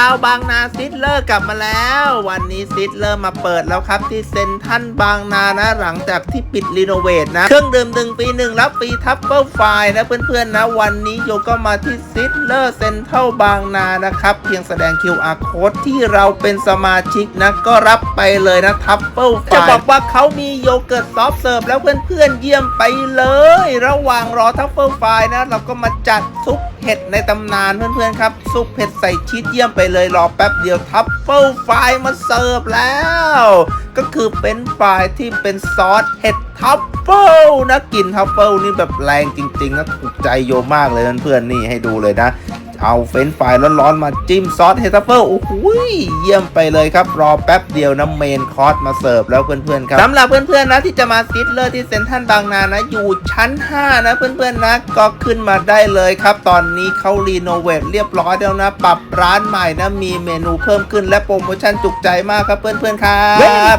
ชาวบางนาซิดเลอร์กลับมาแล้ว วันนี้ซิดเลอร์มาเปิดแล้วครับที่เซ็นทัลบางนานะ หลังจากที่ปิดรีโนเวทนะ เครื่องดื่มหนึ่งปีหนึ่งรับฟรีทับเบิลไฟนะเพื่อนๆนะ วันนี้โยก็มาที่ซิดเลอร์เซ็นทัลบางนานะครับ เพียงแสดง QR code ที่เราเป็นสมาชิกนะ ก็รับไปเลยนะทับเบิลไฟจะบอกว่าเขามีโยเกิร์ตซอฟเสิร์ฟแล้วเพื่อนๆเยี่ยมไปเลย ระหว่างรอทัฟเฟิลไฟนะ เราก็มาจัดซุปเห็ดในตำนานเพื่อนๆครับ ซุปเผ็ดใส่ชีสเยี่ยมไปเลยรอแป๊บเดียวทัพเปิลไฟมาเสิร์ฟแล้ว ก็คือเป็นไฟรายที่เป็นซอสเห็ดทัพเปิลนะกลิ่นทัพเปิลนี่แบบแรงจริงๆนะถูกใจโยมากเลยเพื่อนๆนี่ให้ดูเลยนะ เอาเฟรนฟรายร้อนๆมาจิ้มซอสเฮดทัฟเฟิลโอ้โหเยี่ยมไปเลยครับ รอแป๊บเดียวนะเมนคอร์สมาเสิร์ฟแล้วเพื่อนๆครับสำหรับเพื่อนๆนะที่จะมาซิดเลอร์ที่เซ็นทรัลบางนานะ อยู่ชั้น 5 นะเพื่อนๆนะ ก็ขึ้นมาได้เลยครับ ตอนนี้เขารีโนเวทเรียบร้อยแล้วนะ ปรับร้านใหม่นะมีเมนูเพิ่มขึ้นและโปรโมชั่นจุกใจมากครับเพื่อนๆครับ